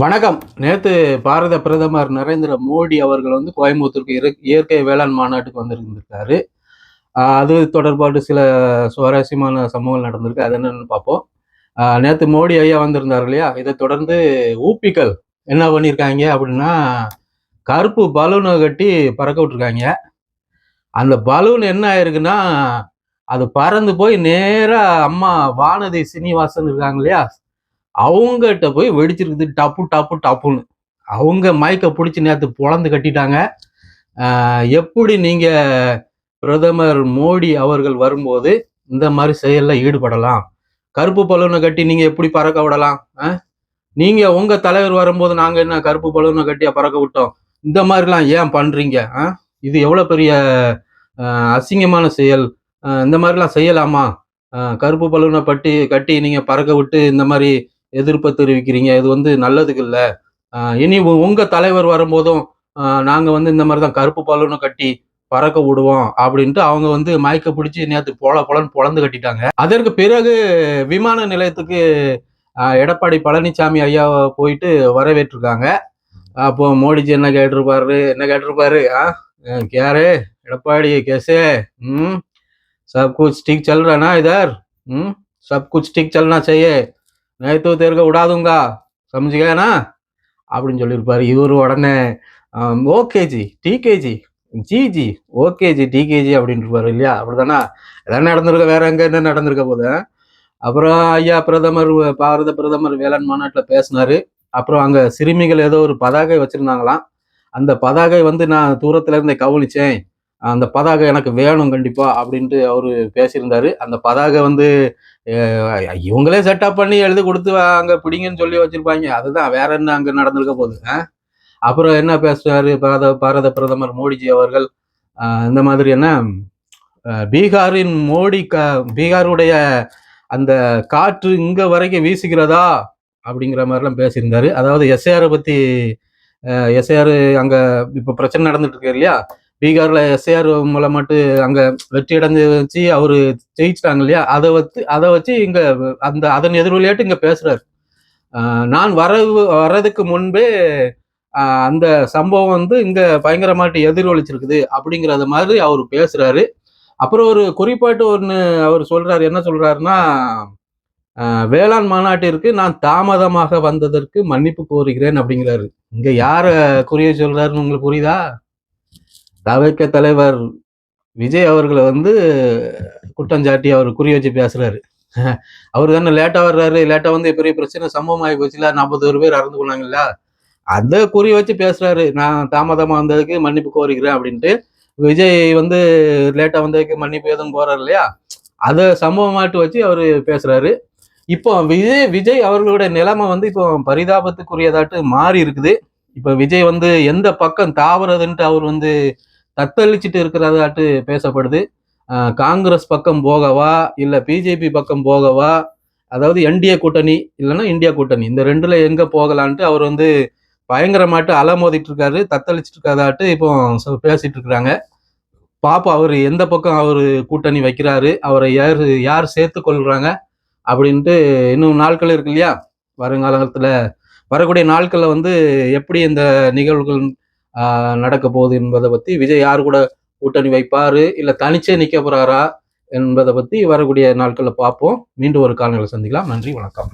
வணக்கம். நேற்று பாரத பிரதமர் நரேந்திர மோடி அவர்கள் வந்து கோயம்புத்தூருக்கு இயற்கை வேளாண் மாநாட்டுக்கு வந்திருந்திருக்காரு. அது தொடர்பாட்டு சில சுவாரஸ்யமான சம்பவங்கள் நடந்திருக்கு. அது என்னன்னு பார்ப்போம். நேற்று மோடி ஐயா வந்திருந்தார் இல்லையா? இதை தொடர்ந்து ஊப்பிகள் என்ன பண்ணியிருக்காங்க அப்படின்னா கருப்பு பலூனை கட்டி பறக்க விட்டுருக்காங்க. அந்த பலூன் என்ன ஆயிருக்குன்னா அது பறந்து போய் நேராக அம்மா வானதி சீனிவாசன் இருக்காங்க இல்லையா? அவங்ககிட்ட போய் வெடிச்சிருக்குது டப்பு டப்பு டப்புன்னு. அவங்க மைக்கை பிடிச்சி நேற்று பொழந்து கட்டிட்டாங்க. எப்படி நீங்கள் பிரதமர் மோடி அவர்கள் வரும்போது இந்த மாதிரி செயலில் ஈடுபடலாம்? கருப்பு பலூனை கட்டி நீங்கள் எப்படி பறக்க விடலாம்? நீங்கள் உங்கள் தலைவர் வரும்போது நாங்கள் என்ன கருப்பு பலூனை கட்டியாக பறக்க விட்டோம்? இந்த மாதிரிலாம் ஏன் பண்ணுறீங்க இது எவ்வளோ பெரிய அசிங்கமான செயல். இந்த மாதிரிலாம் செய்யலாமா? கருப்பு பலூனை பட்டி கட்டி நீங்கள் பறக்க விட்டு இந்த மாதிரி எதிர்ப்பை தெரிவிக்கிறீங்க இது வந்து நல்லதுக்கு இல்லை இனி உ- உங்க தலைவர் வரும்போதும் ஆஹ், நாங்க வந்து இந்த மாதிரி தான் கருப்பு பலூனை கட்டி பறக்க விடுவோம் அப்படின்ட்டு அவங்க வந்து மயக்க பிடிச்சி நேற்று பொல பொலன்னு பொழந்து கட்டிட்டாங்க அதற்கு பிறகு விமான நிலையத்துக்கு ஆஹ், எடப்பாடி பழனிசாமி ஐயா போயிட்டு வரவேற்றிருக்காங்க அப்போ மோடிஜி என்ன கேட்டிருப்பாரு என்ன கேட்டிருப்பாரு ஆ கேரு எடப்பாடி கேசே ம் सब कुछ ठीक चल रहा ना इधर हम्म सब कुछ ठीक चलना चाहिए நேத்து தேர்க விடாதுங்கா. சமைச்சிக்கேனா? அப்படின்னு சொல்லியிருப்பாரு. இவர் உடனே ஓகேஜி டிகேஜி ஜிஜி ஓகேஜி டிகேஜி அப்படின்ட்டுருப்பாரு இல்லையா? அப்படிதானா? எதாவது நடந்திருக்க வேற எங்க என்ன நடந்திருக்க போது அப்புறம் ஐயா பிரதமர் பாரத பிரதமர் வேளாண் மாநாட்டில் பேசினாரு. அப்புறம் அங்கே சிறுமிகள் ஏதோ ஒரு பதாகை வச்சுருந்தாங்களாம். அந்த பதாகை வந்து நான் தூரத்துல இருந்தே கவனிச்சேன். அந்த பதாகை எனக்கு வேணும் கண்டிப்பா அப்படின்ட்டு அவரு பேசியிருந்தாரு. அந்த பதாகை வந்து இவங்களே செட்டப் பண்ணி எழுதி கொடுத்து அங்க பிடிங்கன்னு சொல்லி வச்சிருப்பாங்க. அதுதான் வேற என்ன அங்க நடந்திருக்க போகுது அப்புறம் என்ன பேசுறாரு? பாரத பாரத பிரதமர் மோடிஜி அவர்கள் இந்த மாதிரி என்ன பீகாரின் மோடி க பீகாருடைய அந்த காற்று இங்க வரைக்கும் வீசுகிறதா அப்படிங்கிற மாதிரிலாம் பேசியிருந்தாரு. அதாவது எஸ்ஏஆரை பத்தி எஸ்ஏஆர் அங்க இப்போ பிரச்சனை நடந்துட்டு இருக்கு இல்லையா? பீகார்ல எஸ்ஏஆர் மூலமாட்டு அங்க வெற்றி அடைஞ்சு வச்சு அவரு ஜெயிச்சிட்டாங்க இல்லையா? அதை வச்சு அதை வச்சு இங்க அந்த அதன் எதிர்வொலியாட்டு இங்க பேசுறாரு. நான் வர வர்றதுக்கு முன்பே அந்த சம்பவம் வந்து இங்க பயங்கரமாட்டு எதிர்வொலிச்சிருக்குது அப்படிங்கிறத மாதிரி அவர் பேசுறாரு. அப்புறம் ஒரு குறிப்பாட்டு ஒன்று அவர் சொல்றாரு. என்ன சொல்றாருன்னா வேளாண் மாநாட்டிற்கு நான் தாமதமாக வந்ததற்கு மன்னிப்பு கோருகிறேன் அப்படிங்கிறாரு. இங்க யார குறிய சொல்றாருன்னு உங்களுக்கு புரியுதா? தவிக்க தலைவர் விஜய் அவர்களை வந்து குற்றஞ்சாட்டி அவர் குறி வச்சு பேசுறாரு. அவர் தானே லேட்டா வர்றாரு. லேட்டா வந்து பெரிய பிரச்சனை சம்பவம் ஆகி போச்சுல. நாற்பது ஒரு பேர் இறந்து போனாங்கல்ல. அந்த குறி வச்சு பேசுறாரு. நான் தாமதமா வந்ததுக்கு மன்னிப்பு கோரிக்கிறேன் அப்படின்ட்டு விஜய் வந்து லேட்டா வந்ததுக்கு மன்னிப்பு எதுவும் கோராரு இல்லையா? அதை சம்பவமாட்டு வச்சு அவர் பேசுறாரு. இப்போ விஜய் விஜய் அவர்களுடைய நிலைமை வந்து இப்போ பரிதாபத்துக்குரியதாட்டு மாறி இருக்குது. இப்போ விஜய் வந்து எந்த பக்கம் தாவறதுன்ட்டு அவர் வந்து தத்தளிச்சுட்டு இருக்கிறதாட்டு பேசப்படுது. காங்கிரஸ் பக்கம் போகவா இல்லை பிஜேபி பக்கம் போகவா அதாவது என்டிஏ கூட்டணி இல்லைன்னா இந்தியா கூட்டணி இந்த ரெண்டுல எங்க போகலான்ட்டு அவர் வந்து பயங்கரமாட்டு அலமோதிட்டு இருக்காரு தத்தளிச்சுட்டு இருக்காதாட்டு இப்போ சொ- பேசிட்டு இருக்கிறாங்க பாப்போம் அவர் எந்த பக்கம் அவர் கூட்டணி வைக்கிறாரு அவரை யார் யார் சேர்த்து கொள்றாங்க அப்படின்ட்டு இன்னும் நாட்கள் இருக்கு இல்லையா? வருங்காலத்தில் வரக்கூடிய நாட்களில் வந்து எப்படி இந்த நிகழ்வுகள் நடக்க போகுது என்பதை பத்தி விஜய் யார் கூட கூட்டணி வைப்பாரு இல்ல தனிச்சே நிக்க போறாரா என்பதை பத்தி வரக்கூடிய நாட்களில் பார்ப்போம். மீண்டும் ஒரு காலங்களை சந்திக்கலாம். நன்றி வணக்கம்.